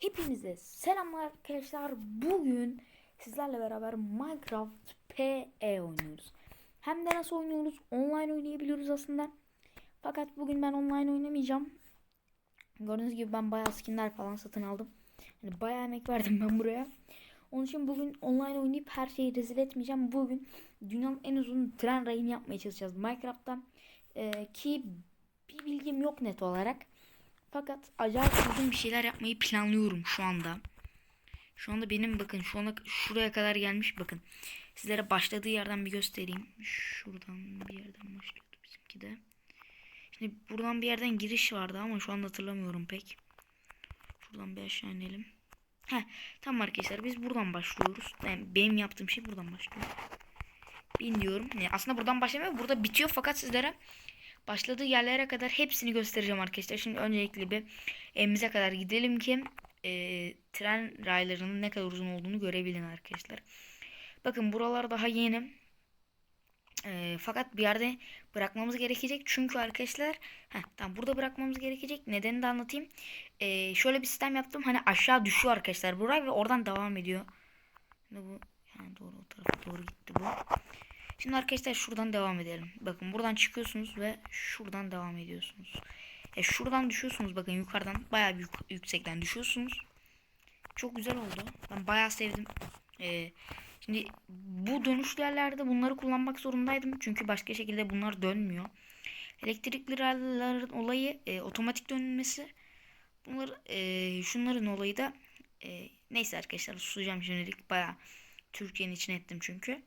Hepinize selamlar arkadaşlar. Bugün sizlerle beraber Minecraft PE oynuyoruz. Hem de nasıl oynuyoruz? Online oynayabiliyoruz aslında. Fakat bugün ben online oynamayacağım. Gördüğünüz gibi ben bayağı skinler falan satın aldım. Yani bayağı emek verdim ben buraya. Onun için bugün online oynayıp her şeyi rezil etmeyeceğim. Bugün dünyanın en uzun tren rayını yapmaya çalışacağız Minecraft'ta. Ee, ki bir bilgim yok net olarak. Fakat acayip uzun bir şeyler yapmayı planlıyorum şu anda. Şu anda benim bakın şu anda şuraya kadar gelmiş bakın. Sizlere başladığı yerden bir göstereyim. Şuradan bir yerden başlıyordu bizimki de. Şimdi buradan bir yerden giriş vardı ama şu anda hatırlamıyorum pek. Şuradan bir aşağı inelim. Heh, tamam arkadaşlar biz buradan başlıyoruz. Yani benim yaptığım şey buradan başlıyor. Bin diyorum. Yani aslında buradan başlamıyor. Burada bitiyor fakat sizlere başladığı yerlere kadar hepsini göstereceğim arkadaşlar. Şimdi öncelikle bir evimize kadar gidelim ki e, tren raylarının ne kadar uzun olduğunu görebilin arkadaşlar. Bakın buralar daha yeni. E, fakat bir yerde bırakmamız gerekecek. Çünkü arkadaşlar heh, tamam burada bırakmamız gerekecek. Nedenini de anlatayım. E, şöyle bir sistem yaptım. Hani aşağı düşüyor arkadaşlar buraya ve oradan devam ediyor. Şimdi bu yani doğru o tarafa doğru gitti bu. Şimdi arkadaşlar şuradan devam edelim. Bakın buradan çıkıyorsunuz ve şuradan devam ediyorsunuz. E şuradan düşüyorsunuz bakın yukarıdan bayağı büyük yüksekten düşüyorsunuz. Çok güzel oldu. Ben bayağı sevdim. E, şimdi bu dönüşlü yerlerde bunları kullanmak zorundaydım. Çünkü başka şekilde bunlar dönmüyor. Elektrikli rayların olayı e, otomatik dönmesi. Bunlar e, şunların olayı da e, neyse arkadaşlar susacağım şimdilik. Bayağı Türkiye'nin içine ettim çünkü.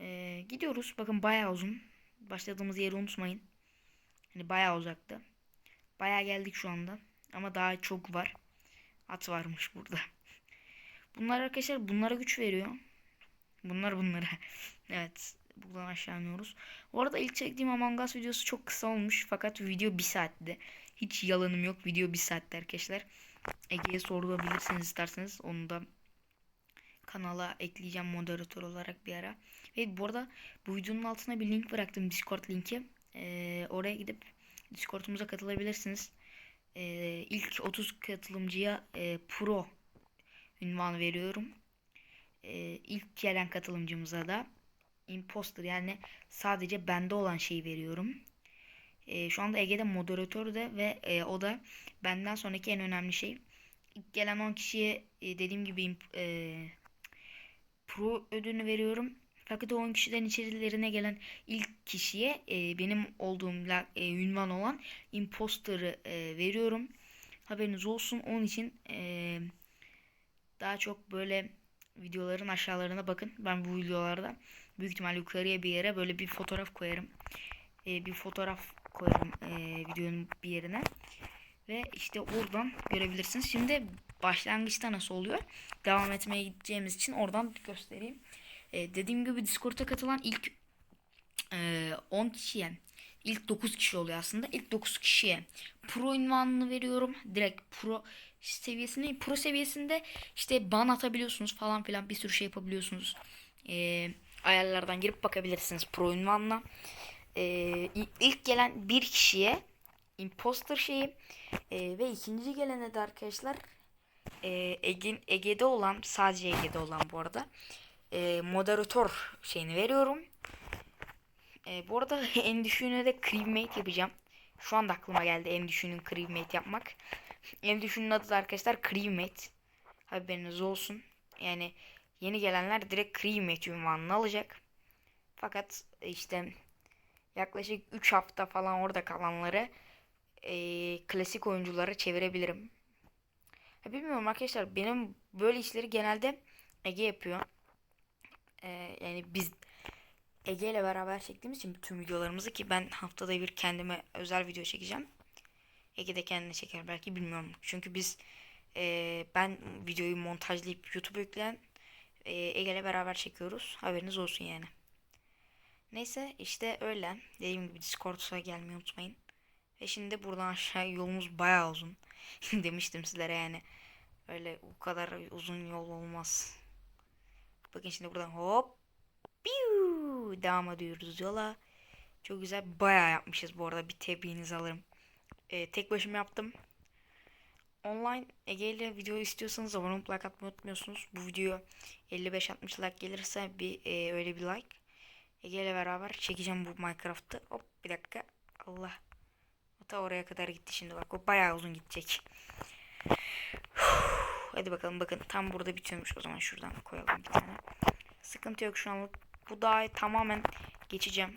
Ee, gidiyoruz. Bakın bayağı uzun. Başladığımız yeri unutmayın. Hani bayağı uzakta. Bayağı geldik şu anda. Ama daha çok var. At varmış burada. Bunlar arkadaşlar bunlara güç veriyor. Bunlar bunlara. evet. Buradan aşağı iniyoruz. Bu arada ilk çektiğim Among Us videosu çok kısa olmuş. Fakat video bir saatti. Hiç yalanım yok. Video bir saatte arkadaşlar. Ege'ye sorulabilirsiniz isterseniz. Onu da kanala ekleyeceğim moderatör olarak bir ara. Ve bu arada bu videonun altına bir link bıraktım Discord linki. Ee, oraya gidip Discord'umuza katılabilirsiniz. Ee, ilk 30 katılımcıya e, Pro ünvanı veriyorum. Ee, ilk gelen katılımcımıza da Imposter yani sadece bende olan şeyi veriyorum. Ee, şu anda Ege'de moderatör de ve e, o da benden sonraki en önemli şey. İlk gelen 10 kişiye e, dediğim gibi e, Pro ödülünü veriyorum. Fakat o 10 kişiden içerilerine gelen ilk kişiye e, benim olduğum e, ünvan olan imposter'ı e, veriyorum. Haberiniz olsun. Onun için e, daha çok böyle videoların aşağılarına bakın. Ben bu videolarda büyük ihtimal yukarıya bir yere böyle bir fotoğraf koyarım. E, bir fotoğraf koyarım e, videonun bir yerine. Ve işte oradan görebilirsiniz. Şimdi başlangıçta nasıl oluyor? Devam etmeye gideceğimiz için oradan göstereyim. Ee, dediğim gibi Discord'a katılan ilk e, 10 kişiye ilk 9 kişi oluyor aslında. İlk 9 kişiye pro ünvanını veriyorum. Direkt pro seviyesinde pro seviyesinde işte ban atabiliyorsunuz falan filan bir sürü şey yapabiliyorsunuz. Ee, ayarlardan girip bakabilirsiniz pro ünvanla. Ee, ilk gelen bir kişiye imposter şeyi e, ve ikinci gelene de arkadaşlar e, Ege, Ege'de olan sadece Ege'de olan bu arada e, moderatör şeyini veriyorum. E, bu arada en düşüğüne de crewmate yapacağım. Şu anda aklıma geldi en düşüğünün crewmate yapmak. En düşüğünün adı da arkadaşlar crewmate. Haberiniz olsun. Yani yeni gelenler direkt crewmate ünvanını alacak. Fakat işte yaklaşık 3 hafta falan orada kalanları e, klasik oyunculara çevirebilirim. Ya bilmiyorum arkadaşlar benim böyle işleri genelde Ege yapıyor. Ee, yani biz Ege ile beraber çektiğimiz için bütün videolarımızı ki ben haftada bir kendime özel video çekeceğim. Ege de kendine çeker belki bilmiyorum. Çünkü biz e, ben videoyu montajlayıp YouTube'a yükleyen e, Ege ile beraber çekiyoruz. Haberiniz olsun yani. Neyse işte öyle. Dediğim gibi Discord'a gelmeyi unutmayın. Ve şimdi buradan aşağı yolumuz bayağı uzun. Demiştim sizlere yani. Öyle o kadar uzun yol olmaz. Bakın şimdi buradan hop. Piu, devam ediyoruz yola. Çok güzel. Bayağı yapmışız bu arada. Bir tebriğinizi alırım. Ee, tek başıma yaptım. online Ege ile video istiyorsanız abone olup like atmayı unutmuyorsunuz. Bu video 55-60 like gelirse bir e, öyle bir like. Ege ile beraber çekeceğim bu Minecraft'ı. Hop bir dakika. Allah. Ta oraya kadar gitti şimdi bak. O bayağı uzun gidecek. Hadi bakalım bakın tam burada bitiyormuş o zaman şuradan koyalım bir tane. Sıkıntı yok şu anlık. Bu dağı tamamen geçeceğim.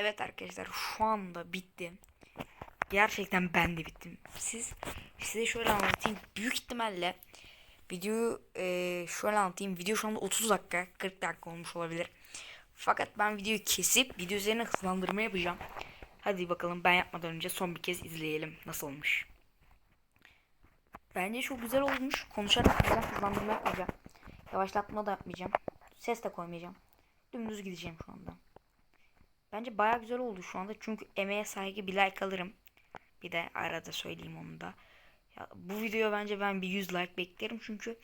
Evet arkadaşlar şu anda bitti. Gerçekten ben de bittim. Siz size şöyle anlatayım. Büyük ihtimalle videoyu e, şöyle anlatayım. Video şu anda 30 dakika 40 dakika olmuş olabilir. Fakat ben videoyu kesip video üzerine hızlandırma yapacağım. Hadi bakalım ben yapmadan önce son bir kez izleyelim nasıl olmuş. Bence çok güzel olmuş. Konuşarak güzel hızlandırma yapmayacağım. Yavaşlatma da yapmayacağım. Ses de koymayacağım. Dümdüz gideceğim şu anda. Bence baya güzel oldu şu anda. Çünkü emeğe saygı bir like alırım. Bir de arada söyleyeyim onu da. Ya, bu videoya bence ben bir 100 like beklerim. Çünkü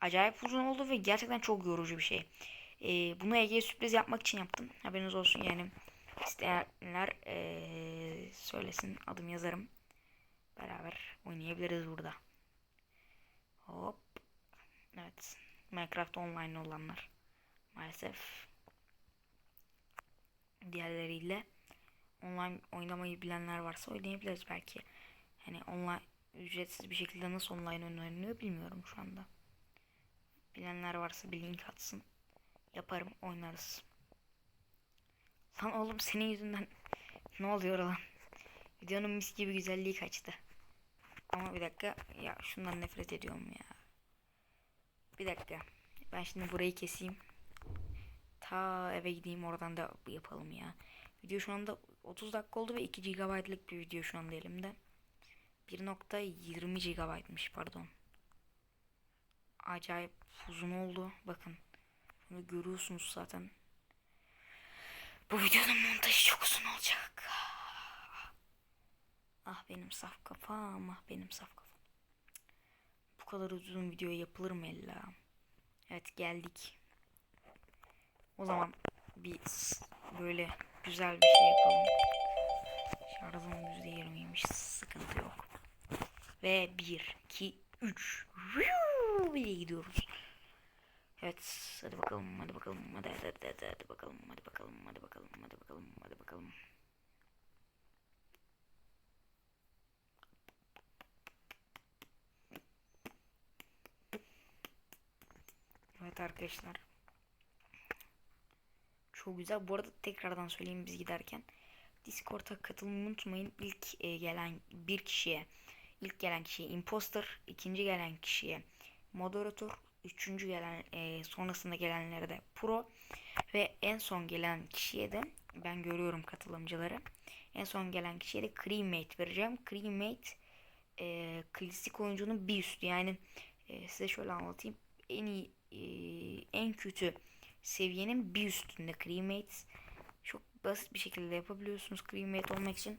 acayip uzun oldu ve gerçekten çok yorucu bir şey. Ee, bunu Ege'ye sürpriz yapmak için yaptım. Haberiniz olsun yani. İsteyenler ee, söylesin. Adım yazarım. Beraber oynayabiliriz burada. Hop. Evet. Minecraft online olanlar. Maalesef diğerleriyle online oynamayı bilenler varsa oynayabiliriz belki. Hani online ücretsiz bir şekilde nasıl online oynanıyor bilmiyorum şu anda. Bilenler varsa bir link atsın. Yaparım oynarız. Lan oğlum senin yüzünden ne oluyor lan? Videonun mis gibi güzelliği kaçtı. Ama bir dakika ya şundan nefret ediyorum ya. Bir dakika. Ben şimdi burayı keseyim. Ta eve gideyim oradan da yapalım ya. Video şu anda 30 dakika oldu ve 2 GB'lık bir video şu anda elimde. 1.20 GB'mış pardon. Acayip uzun oldu. Bakın. Bunu görüyorsunuz zaten. Bu videonun montajı çok uzun olacak. Ah benim saf kafam. Ah benim saf kafam. Bu kadar uzun video yapılır mı ella? Evet geldik. O zaman bir böyle güzel bir şey yapalım. Şarjım %20'ymiş. Sıkıntı yok. Ve 1, 2, 3. Bile gidiyoruz. Evet. Hadi bakalım. Hadi bakalım. Hadi, hadi, hadi, hadi, hadi bakalım. Hadi bakalım. Hadi bakalım. Hadi bakalım. Hadi bakalım. Evet arkadaşlar. Çok güzel. Bu arada tekrardan söyleyeyim biz giderken. Discord'a katılmayı unutmayın. İlk e, gelen bir kişiye, ilk gelen kişiye imposter, ikinci gelen kişiye moderatör, üçüncü gelen e, sonrasında gelenlere de pro ve en son gelen kişiye de ben görüyorum katılımcıları. En son gelen kişiye de crewmate vereceğim. Crewmate e, klasik oyuncunun bir üstü. Yani e, size şöyle anlatayım. En iyi e, en kötü seviyenin bir üstünde crewmates çok basit bir şekilde yapabiliyorsunuz crewmate olmak için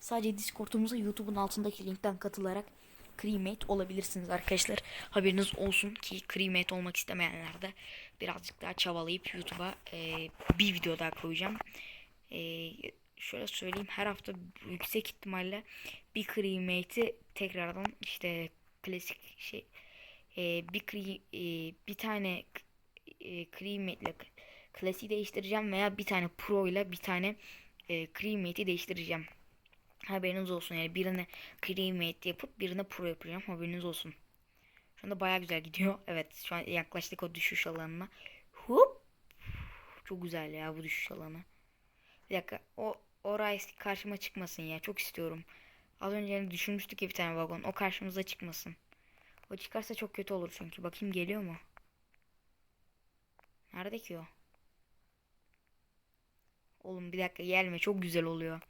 sadece Discord'umuza YouTube'un altındaki linkten katılarak Cremate olabilirsiniz arkadaşlar. Haberiniz olsun ki Cremate olmak istemeyenler de birazcık daha çabalayıp YouTube'a e, bir video daha koyacağım. E, şöyle söyleyeyim her hafta yüksek ihtimalle bir Cremate'i tekrardan işte klasik şey e, bir cre- e, bir tane e, Cremate'le klasiği değiştireceğim veya bir tane Pro ile bir tane e, Cremate'i değiştireceğim. Haberiniz olsun yani birine Cremate yapıp birine Pro yapacağım haberiniz olsun. Şu anda baya güzel gidiyor. Evet şu an yaklaştık o düşüş alanına. Hop. Çok güzel ya bu düşüş alanı. Bir dakika o oraya karşıma çıkmasın ya çok istiyorum. Az önce hani düşünmüştük ya bir tane vagon o karşımıza çıkmasın. O çıkarsa çok kötü olur çünkü. Bakayım geliyor mu? Nerede ki o? Oğlum bir dakika gelme çok güzel oluyor.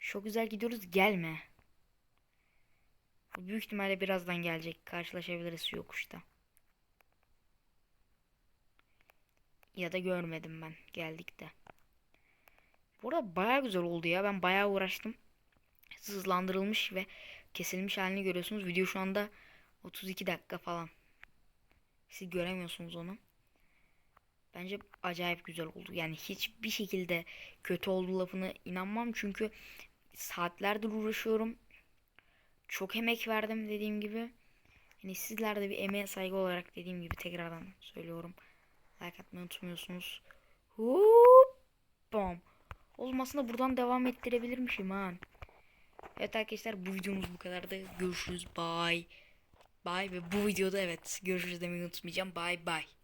Çok güzel gidiyoruz gelme. Büyük ihtimalle birazdan gelecek. Karşılaşabiliriz şu yokuşta. Ya da görmedim ben. Geldik de. Burada baya güzel oldu ya. Ben baya uğraştım. Hızlandırılmış ve kesilmiş halini görüyorsunuz. Video şu anda 32 dakika falan. Siz göremiyorsunuz onu. Bence acayip güzel oldu. Yani hiçbir şekilde kötü olduğu lafına inanmam. Çünkü saatlerdir uğraşıyorum. Çok emek verdim dediğim gibi. Yani sizler de bir emeğe saygı olarak dediğim gibi tekrardan söylüyorum. Like atmayı unutmuyorsunuz. Hop, bam. Olmasına buradan devam ettirebilirmişim ha. Evet arkadaşlar bu videomuz bu kadardı. Görüşürüz. Bye. Bye ve bu videoda evet görüşürüz demeyi unutmayacağım. Bye bye.